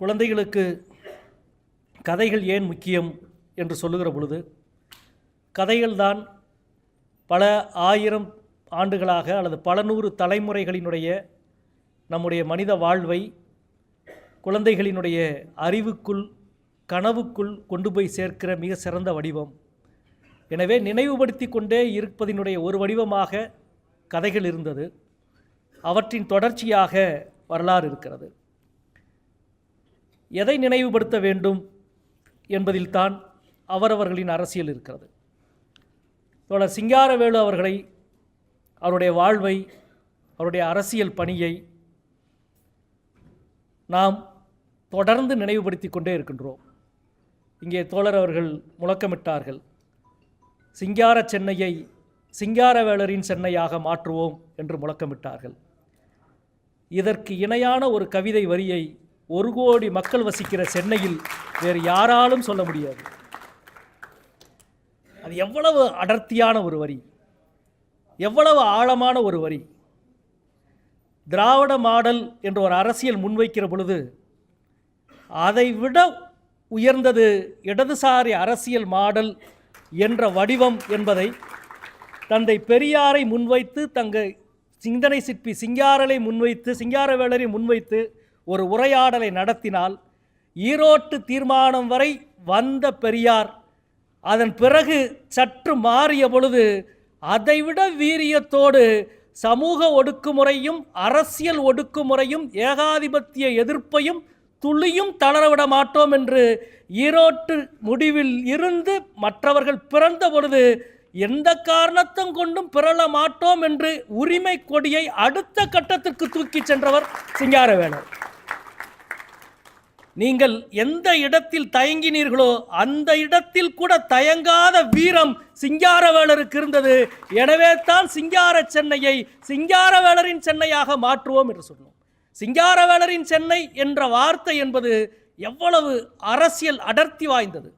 குழந்தைகளுக்கு கதைகள் ஏன் முக்கியம் என்று சொல்லுகிற பொழுது கதைகள்தான் பல ஆயிரம் ஆண்டுகளாக அல்லது பல நூறு தலைமுறைகளினுடைய நம்முடைய மனித வாழ்வை குழந்தைகளினுடைய அறிவுக்குள் கனவுக்குள் கொண்டு போய் சேர்க்கிற மிக சிறந்த வடிவம். எனவே நினைவுபடுத்தி கொண்டே இருப்பதினுடைய ஒரு வடிவமாக கதைகள் இருந்தது. அவற்றின் தொடர்ச்சியாக வரலாறு இருக்கிறது. எதை நினைவுபடுத்த வேண்டும் என்பதில்தான் அவரவர்களின் அரசியல் இருக்கிறது. தோழர் சிங்காரவேலு அவர்களை அவருடைய வாழ்வை அவருடைய அரசியல் பணியை நாம் தொடர்ந்து நினைவுபடுத்தி கொண்டே இருக்கின்றோம். இங்கே தோழர் அவர்கள் முழக்கமிட்டார்கள். சிங்கார சென்னையை சிங்காரவேலரின் சென்னையாக மாற்றுவோம் என்று முழக்கமிட்டார்கள். இதற்கு இணையான ஒரு கவிதை வரியை ஒரு கோடி மக்கள் வசிக்கிற சென்னையில் வேறு யாராலும் சொல்ல முடியாது. அது எவ்வளவு அடர்த்தியான ஒரு வரி. எவ்வளவு ஆழமான ஒரு வரி. திராவிட மாடல் என்ற ஒரு அரசியல் முன்வைக்கிற பொழுது அதை விட உயர்ந்தது இடதுசாரி அரசியல் மாடல் என்ற வடிவம் என்பதை தந்தை பெரியாரை முன்வைத்து தங்க சிந்தனை சிற்பி சிங்காரலை முன்வைத்து சிங்காரவேலரை முன்வைத்து ஒரு உரையாடலை நடத்தினால் ஈரோட்டு தீர்மானம் வரை வந்த பெரியார் அதன் பிறகு சற்று மாறிய பொழுது அதைவிட வீரியத்தோடு சமூக ஒடுக்குமுறையும் அரசியல் ஒடுக்குமுறையும் ஏகாதிபத்திய எதிர்ப்பையும் துளியும் தளரவிட மாட்டோம் என்று ஈரோட்டு முடிவில் இருந்து மற்றவர்கள் பிறந்த பொழுது எந்த காரணத்தும் கொண்டும் பிறள மாட்டோம் என்று உரிமை கொடியை அடுத்த கட்டத்திற்கு தூக்கிச் சென்றவர் சிங்காரவேலர். நீங்கள் எந்த இடத்தில் தயங்கினீர்களோ அந்த இடத்தில் கூட தயங்காத வீரம் சிங்காரவேலருக்கு இருந்தது. எனவே தான் சிங்கார சென்னையை சிங்காரவேலரின் சென்னையாக மாற்றுவோம் என்று சொன்னோம். சிங்காரவேலரின் சென்னை என்ற வார்த்தை என்பது எவ்வளவு அரசியல் அடர்த்தி வாய்ந்தது.